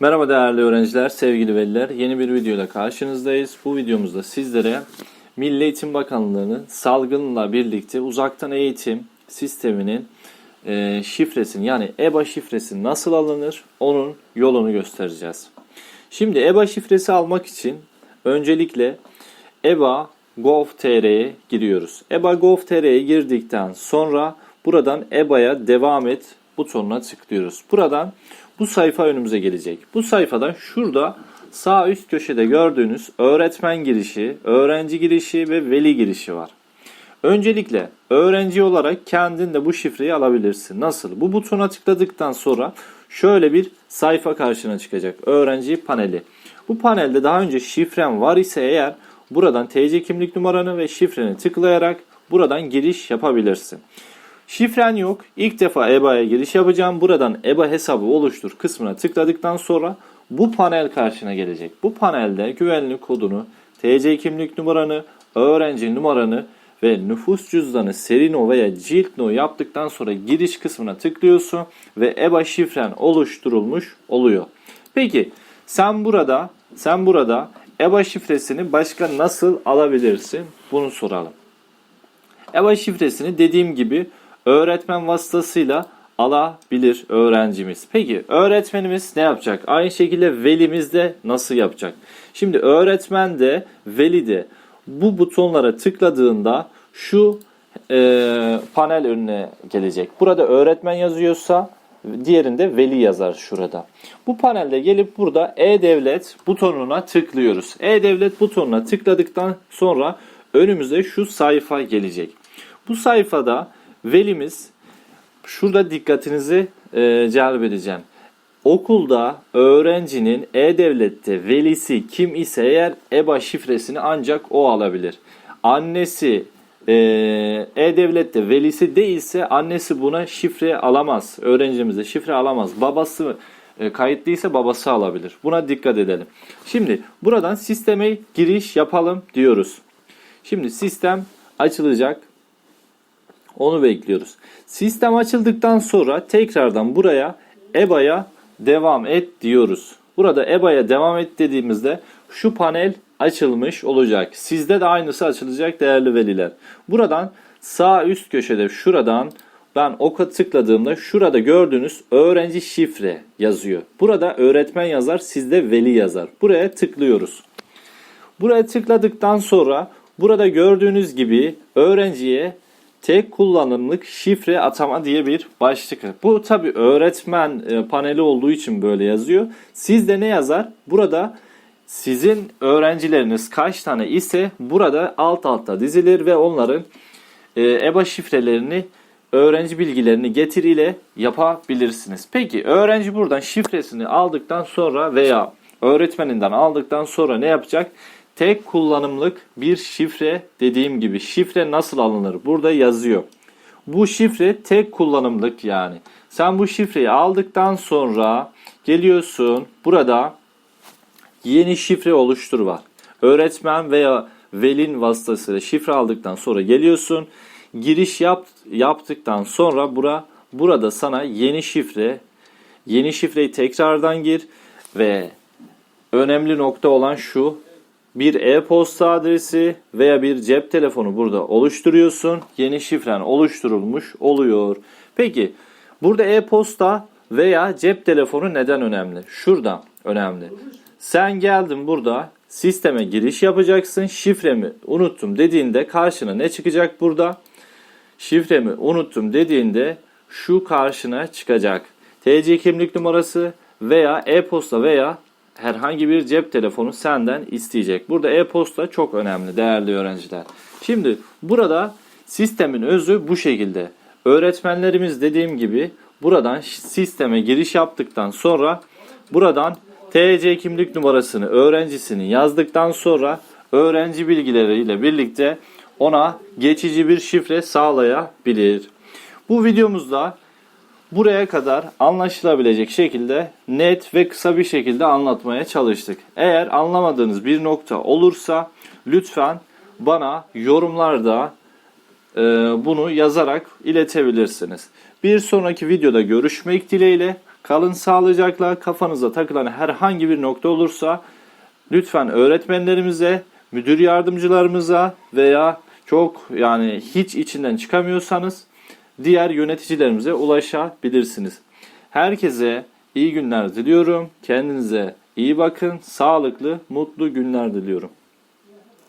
Merhaba değerli öğrenciler, sevgili veliler. Yeni bir videoyla karşınızdayız. Bu videomuzda sizlere Milli Eğitim Bakanlığı'nın salgınla birlikte uzaktan eğitim sisteminin e, şifresini yani EBA şifresi nasıl alınır onun yolunu göstereceğiz. Şimdi EBA şifresi almak için öncelikle EBA Gov.tr'ye giriyoruz. EBA Gov.tr'ye girdikten sonra buradan EBA'ya devam et butonuna tıklıyoruz. Buradan bu sayfa önümüze gelecek. Bu sayfadan şurada sağ üst köşede gördüğünüz öğretmen girişi, öğrenci girişi ve veli girişi var. Öncelikle öğrenci olarak kendin de bu şifreyi alabilirsin. Nasıl? Bu butona tıkladıktan sonra şöyle bir sayfa karşına çıkacak. Öğrenci paneli. Bu panelde daha önce şifren var ise eğer buradan TC kimlik numaranı ve şifreni tıklayarak buradan giriş yapabilirsin. Şifren yok. İlk defa EBA'ya giriş yapacağım. Buradan EBA hesabı oluştur kısmına tıkladıktan sonra bu panel karşına gelecek. Bu panelde güvenlik kodunu, TC kimlik numaranı, öğrenci numaranı ve nüfus cüzdanı seri no veya cilt no yaptıktan sonra giriş kısmına tıklıyorsun ve EBA şifren oluşturulmuş oluyor. Peki sen burada sen burada EBA şifresini başka nasıl alabilirsin? Bunu soralım. EBA şifresini dediğim gibi öğretmen vasıtasıyla alabilir öğrencimiz. Peki öğretmenimiz ne yapacak? Aynı şekilde velimiz de nasıl yapacak? Şimdi öğretmen de veli de bu butonlara tıkladığında şu e, panel önüne gelecek. Burada öğretmen yazıyorsa diğerinde veli yazar şurada. Bu panelde gelip burada e-devlet butonuna tıklıyoruz. E-devlet butonuna tıkladıktan sonra önümüze şu sayfa gelecek. Bu sayfada velimiz şurada dikkatinizi e, celbedeceğim. Okulda öğrencinin e-devlette velisi kim ise eğer EBA şifresini ancak o alabilir. Annesi e, e-devlette velisi değilse annesi buna şifre alamaz. Öğrencimize şifre alamaz. Babası e, kayıtlıysa babası alabilir. Buna dikkat edelim. Şimdi buradan sisteme giriş yapalım diyoruz. Şimdi sistem açılacak. Onu bekliyoruz. Sistem açıldıktan sonra tekrardan buraya EBA'ya devam et diyoruz. Burada EBA'ya devam et dediğimizde şu panel açılmış olacak. Sizde de aynısı açılacak değerli veliler. Buradan sağ üst köşede şuradan ben oka tıkladığımda şurada gördüğünüz öğrenci şifre yazıyor. Burada öğretmen yazar, sizde veli yazar. Buraya tıklıyoruz. Buraya tıkladıktan sonra burada gördüğünüz gibi öğrenciye tek kullanımlık şifre atama diye bir başlık. Bu tabi öğretmen e, paneli olduğu için böyle yazıyor. Sizde ne yazar? Burada sizin öğrencileriniz kaç tane ise burada alt alta dizilir ve onların e, EBA şifrelerini öğrenci bilgilerini getir ile yapabilirsiniz. Peki öğrenci buradan şifresini aldıktan sonra veya öğretmeninden aldıktan sonra ne yapacak? Tek kullanımlık bir şifre dediğim gibi şifre nasıl alınır? Burada yazıyor. Bu şifre tek kullanımlık yani. Sen bu şifreyi aldıktan sonra geliyorsun burada yeni şifre oluştur var. Öğretmen veya velin vasıtasıyla şifre aldıktan sonra geliyorsun. Giriş yap, yaptıktan sonra bura, burada sana yeni şifre, yeni şifreyi tekrardan gir ve önemli nokta olan şu bir e-posta adresi veya bir cep telefonu burada oluşturuyorsun. Yeni şifren oluşturulmuş oluyor. Peki burada e-posta veya cep telefonu neden önemli? Şurada önemli. Sen geldin burada sisteme giriş yapacaksın. Şifremi unuttum dediğinde karşına ne çıkacak burada? Şifremi unuttum dediğinde şu karşına çıkacak. TC kimlik numarası veya e-posta veya herhangi bir cep telefonu senden isteyecek. Burada e-posta çok önemli değerli öğrenciler. Şimdi burada sistemin özü bu şekilde. Öğretmenlerimiz dediğim gibi buradan sisteme giriş yaptıktan sonra buradan TC kimlik numarasını öğrencisini yazdıktan sonra öğrenci bilgileriyle birlikte ona geçici bir şifre sağlayabilir. Bu videomuzda buraya kadar anlaşılabilecek şekilde net ve kısa bir şekilde anlatmaya çalıştık. Eğer anlamadığınız bir nokta olursa lütfen bana yorumlarda e, bunu yazarak iletebilirsiniz. Bir sonraki videoda görüşmek dileğiyle Kalın sağlıcakla kafanıza takılan herhangi bir nokta olursa lütfen öğretmenlerimize, müdür yardımcılarımıza veya çok yani hiç içinden çıkamıyorsanız diğer yöneticilerimize ulaşabilirsiniz. Herkese iyi günler diliyorum. Kendinize iyi bakın. Sağlıklı, mutlu günler diliyorum.